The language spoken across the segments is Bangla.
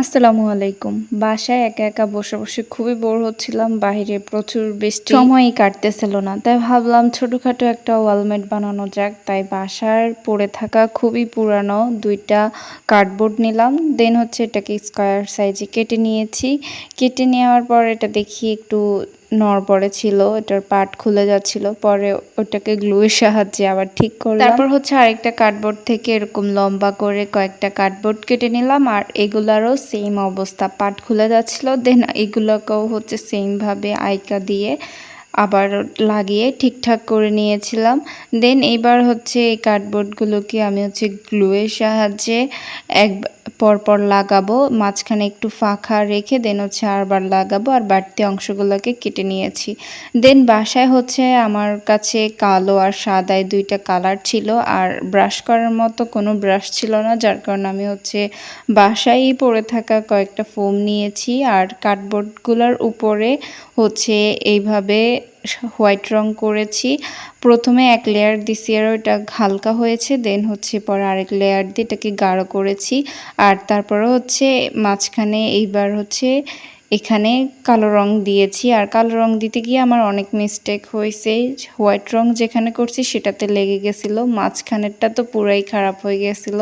আসসালামু আলাইকুম। বাসায় একা একা বসে বসে খুবই বোর হচ্ছিলাম বাইরে প্রচুর বৃষ্টি। সময়ই কাটতেছিল না তাই ভাবলাম ছোটখাটো একটা ওয়ালমেট বানানো যাক। তাই বাসার পড়ে থাকা খুবই পুরানো দুইটা কার্ডবোর্ড নিলাম। দেন হচ্ছে এটাকে স্কোয়ার সাইজে কেটে নিয়েছি। কেটে নেওয়ার পর এটা দেখি একটু নড়বড়ে ছিল এটার পার্ট খুলে যাচ্ছিল, পরে ওটাকে গ্লুয়ের সাহায্যে আবার ঠিক করলাম। তারপর হচ্ছে আরেকটা কার্ডবোর্ড থেকে এরকম লম্বা করে কয়েকটা কার্ডবোর্ড কেটে নিলাম, আর এগুলারও সেম অবস্থা পার্ট খুলে যাচ্ছিল দেন এগুলোকেও হচ্ছে সেমভাবে আইকা দিয়ে আবার লাগিয়ে ঠিকঠাক করে নিয়েছিলাম। দেন এবার হচ্ছে এই কার্ডবোর্ডগুলোকে আমি হচ্ছে গ্লুয়ের সাহায্যে এক পরপর লাগাবো, মাঝখানে একটু ফাঁকা রেখে দেন হচ্ছে আরবার লাগাবো আর বাড়তি অংশগুলোকে কেটে নিয়েছি। দেন বাসায় হচ্ছে আমার কাছে কালো আর সাদায় দুইটা কালার ছিল আর ব্রাশ করার মতো কোনো ব্রাশ ছিল না, যার কারণে আমি হচ্ছে বাসায়ই পড়ে থাকা কয়েকটা ফোম নিয়েছি আর কার্ডবোর্ডগুলোর উপরে হচ্ছে এইভাবে হোয়াইট রং করেছি। প্রথমে এক লেয়ার দিছি আর ওইটা হালকা হয়েছে দেন হচ্ছে পরে আরেক লেয়ার দিয়ে এটাকে গাঢ় করেছি। আর তারপরে হচ্ছে মাঝখানে এইবার হচ্ছে এখানে কালো রং দিয়েছি। আর কালো রং দিতে গিয়ে আমার অনেক মিস্টেক হয়েছে। হোয়াইট রং যেখানে করছি সেটাতে লেগে গেছিল। মাঝখানেরটা তো পুরাই খারাপ হয়ে গেছিল।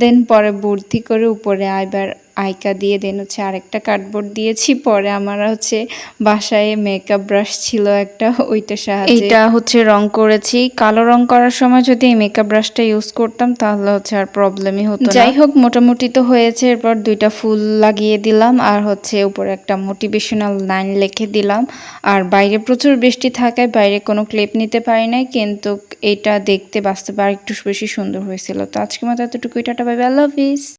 দেন পরে বুদ্ধি করে উপরে আইবার আইকা দিয়ে দেন হচ্ছে আরেকটা কার্ডবোর্ড দিয়েছি। পরে আমার হচ্ছে বাসায় মেকআপ ব্রাশ ছিল একটা ওইটা সাহায্যে। এইটা হচ্ছে রং করেছি। কালো রং করার সময় যদি এই মেকআপ ব্রাশটা ইউজ করতাম তাহলে হচ্ছে আর প্রবলেমই হতো যাই হোক মোটামুটি তো হয়েছে। এরপর দুইটা ফুল লাগিয়ে দিলাম। আর হচ্ছে উপরে একটা মোটিভেশনাল লাইন লিখে দিলাম। আর বাইরে প্রচুর বৃষ্টি থাকায় বাইরে কোনো ক্লিপ নিতে পারি নাই। কিন্তু এটা দেখতে বাস্তবে আর একটু বেশি সুন্দর হয়েছিল। তো আজকে মতো এতটুকুই। টাটা বাই আল্লাহ হাফিজ